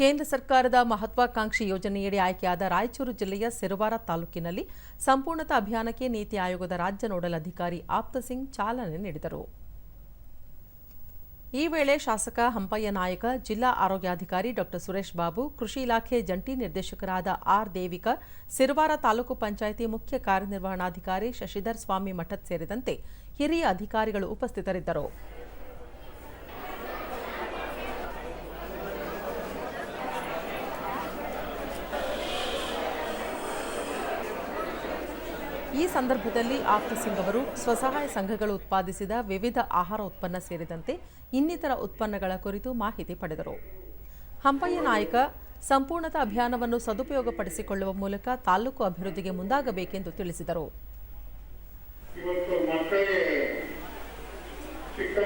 ಕೇಂದ್ರ ಸರ್ಕಾರದ ಮಹತ್ವಾಕಾಂಕ್ಷಿ ಯೋಜನೆಯಡಿ ಆಯ್ಕೆಯಾದ ರಾಯಚೂರು ಜಿಲ್ಲೆಯ ಸಿರುವಾರ ತಾಲೂಕಿನಲ್ಲಿ ಸಂಪೂರ್ಣತಾ ಅಭಿಯಾನಕ್ಕೆ ನೀತಿ ಆಯೋಗದ ರಾಜ್ಯ ನೋಡಲ್ ಅಧಿಕಾರಿ ಆಪ್ತ ಸಿಂಗ್ ಚಾಲನೆ ನೀಡಿದರು. ಈ ವೇಳೆ ಶಾಸಕ ಹಂಪಯ್ಯ ನಾಯಕ, ಜಿಲ್ಲಾ ಆರೋಗ್ಯಾಧಿಕಾರಿ ಡಾಕ್ಟರ್ ಸುರೇಶ್ ಬಾಬು, ಕೃಷಿ ಇಲಾಖೆ ಜಂಟಿ ನಿರ್ದೇಶಕರಾದ ಆರ್ ದೇವಿಕ, ಸಿರುವಾರ ತಾಲೂಕು ಪಂಚಾಯಿತಿ ಮುಖ್ಯ ಕಾರ್ಯನಿರ್ವಹಣಾಧಿಕಾರಿ ಶಶಿಧರ್ ಸ್ವಾಮಿ ಮಠದ್ ಸೇರಿದಂತೆ ಹಿರಿಯ ಅಧಿಕಾರಿಗಳು ಉಪಸ್ಥಿತರಿದ್ದರು. ಈ ಸಂದರ್ಭದಲ್ಲಿ ಆಪ್ತ ಸಿಂಗ್ ಅವರು ಸ್ವಸಹಾಯ ಸಂಘಗಳು ಉತ್ಪಾದಿಸಿದ ವಿವಿಧ ಆಹಾರ ಉತ್ಪನ್ನ ಸೇರಿದಂತೆ ಇನ್ನಿತರ ಉತ್ಪನ್ನಗಳ ಕುರಿತು ಮಾಹಿತಿ ಪಡೆದರು. ಹಂಪಯ್ಯ ನಾಯಕ ಸಂಪೂರ್ಣತ ಅಭಿಯಾನವನ್ನು ಸದುಪಯೋಗಪಡಿಸಿಕೊಳ್ಳುವ ಮೂಲಕ ತಾಲೂಕು ಅಭಿವೃದ್ಧಿಗೆ ಮುಂದಾಗಬೇಕೆಂದು ತಿಳಿಸಿದರು. ಚಿಕ್ಕ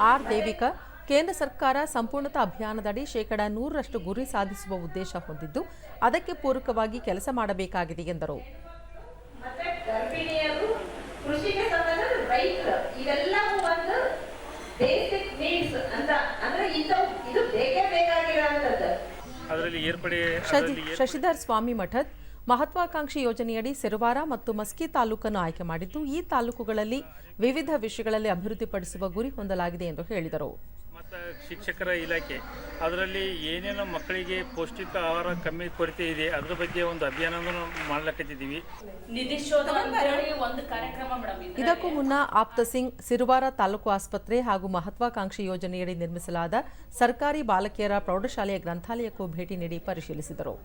ಆರ್ ದೇವಿಕಾ ಕೇಂದ್ರ ಸರ್ಕಾರ ಸಂಪೂರ್ಣತಾ ಅಭಿಯಾನದಡಿ ಶೇಕಡಾ ನೂರರಷ್ಟು ಗುರಿ ಸಾಧಿಸುವ ಉದ್ದೇಶ ಹೊಂದಿದ್ದು ಅದಕ್ಕೆ ಪೂರಕವಾಗಿ ಕೆಲಸ ಮಾಡಬೇಕಾಗಿದೆ ಎಂದರು. ಶಶಿಧರ್ ಸ್ವಾಮಿ ಮಠದ್ ಮಹತ್ವಾಕಾಂಕ್ಷಿ ಯೋಜನೆಯಡಿ ಸಿರುವಾರ ಮತ್ತು ಮಸ್ಕಿ ತಾಲೂಕನ್ನು ಆಯ್ಕೆ ಮಾಡಿದ್ದು ಈ ತಾಲೂಕುಗಳಲ್ಲಿ ವಿವಿಧ ವಿಷಯಗಳಲ್ಲಿ ಅಭಿವೃದ್ಧಿಪಡಿಸುವ ಗುರಿ ಹೊಂದಲಾಗಿದೆ ಎಂದು ಹೇಳಿದರು. ಮತ್ತು ಶಿಕ್ಷಕರ ಇಲಾಖೆ ಅದರಲ್ಲಿ ಏನೇನು ಮಕ್ಕಳಿಗೆ ಪೌಷ್ಟಿಕ ಆಹಾರ ಕಮ್ಮಿ ಕೊರತೆ ಇದೆ ಅದ್ರ ಬಗ್ಗೆ ಒಂದು ಅಭಿಯಾನವನ್ನು ಮಾಡ್ಲಕತ್ತಿದ್ದೀವಿ. ಇದಕ್ಕೂ ಮುನ್ನ ಆಪ್ತ ಸಿಂಗ್ ಸಿರುವಾರ ತಾಲೂಕು ಆಸ್ಪತ್ರೆ ಹಾಗೂ ಮಹತ್ವಾಕಾಂಕ್ಷಿ ಯೋಜನೆಯಡಿ ನಿರ್ಮಿಸಲಾದ ಸರ್ಕಾರಿ ಬಾಲಕಿಯರ ಪ್ರೌಢಶಾಲೆಯ ಗ್ರಂಥಾಲಯಕ್ಕೂ ಭೇಟಿ ನೀಡಿ ಪರಿಶೀಲಿಸಿದರು.